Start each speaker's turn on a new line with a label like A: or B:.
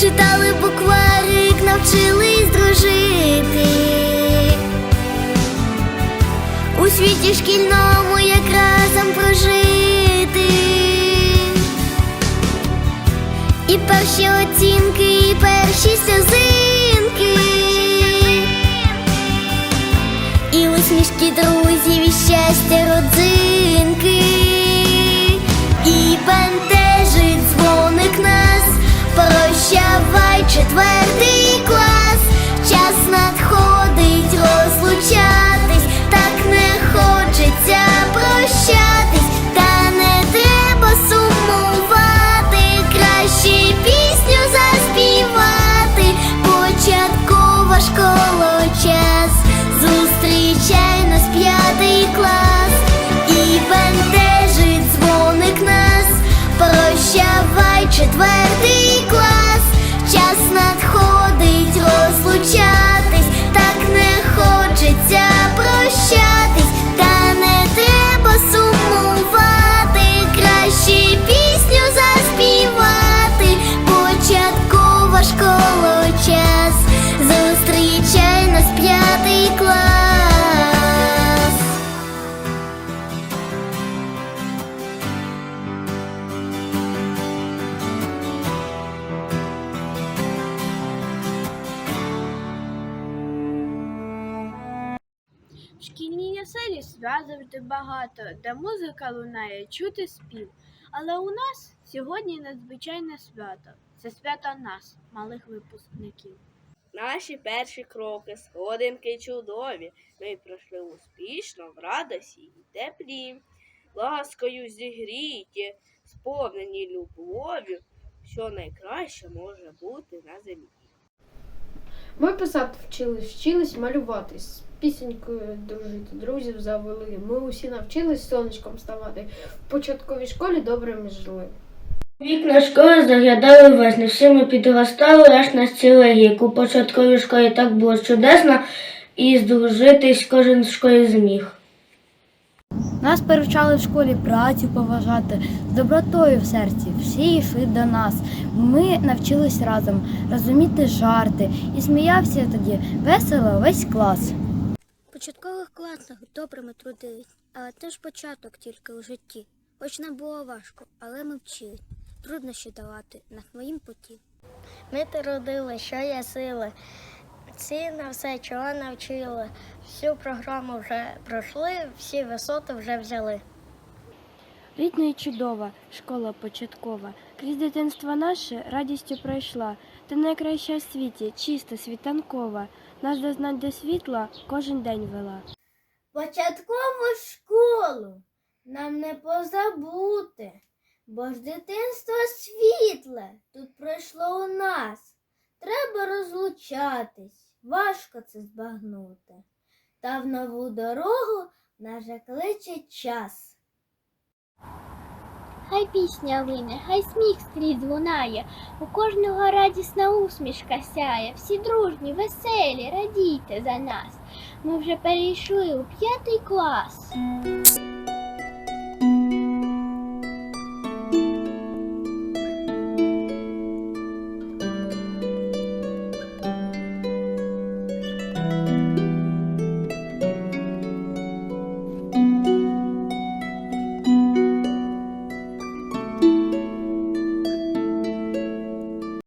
A: Читали букварик, навчились дружити. У світі шкільному як разом прожити. І перші оцінки, і перші сльозинки. І усмішки друзів, і щастя родзинки. прощавай
B: свят завжди багато, де музика лунає, чути спів. Але у нас сьогодні надзвичайне свято. Це свято нас, малих випускників.
C: Наші перші кроки, сходинки чудові, ми пройшли успішно в радості і теплі, ласкою зігріті, сповнені любов'ю, що найкраще може бути на землі.
D: Ми писати вчились, вчились малювати, з пісенькою дружити, друзів завели. Ми усі навчились сонечком ставати. В початковій школі добре ми жили.
E: Вікна школи заглядали весни, всі ми підростали аж на цілий рік. У початковій школі так було чудесно, і здружитись кожен в школі зміг.
F: Нас перевчали в школі працю поважати, з добротою в серці. Всі йшли до нас. Ми навчились разом розуміти жарти і сміявся тоді весело весь клас.
A: В початкових класах добре ми трудились, але це ж початок тільки у житті. Хоч нам було важко, але ми вчили. Труднощі давати на своїм путі. Ми трудили, що є сили. Ці на все, чого навчили. Всю програму вже пройшли, всі висоти вже взяли.
F: Рідна і чудова, школа початкова. Крізь дитинство наше радістю пройшла. Ти найкраща в світі, чиста, світанкова. Нас до знань до світла кожен день вела.
G: Початкову школу нам не позабути, бо ж дитинство світле тут пройшло у нас. Треба розлучатись, важко це збагнути. Та в нову дорогу нас же кличе час.
A: Хай пісня лине, хай сміх скрізь лунає, у кожного радісна усмішка сяє, всі дружні, веселі, радійте за нас. Ми вже перейшли у п'ятий клас.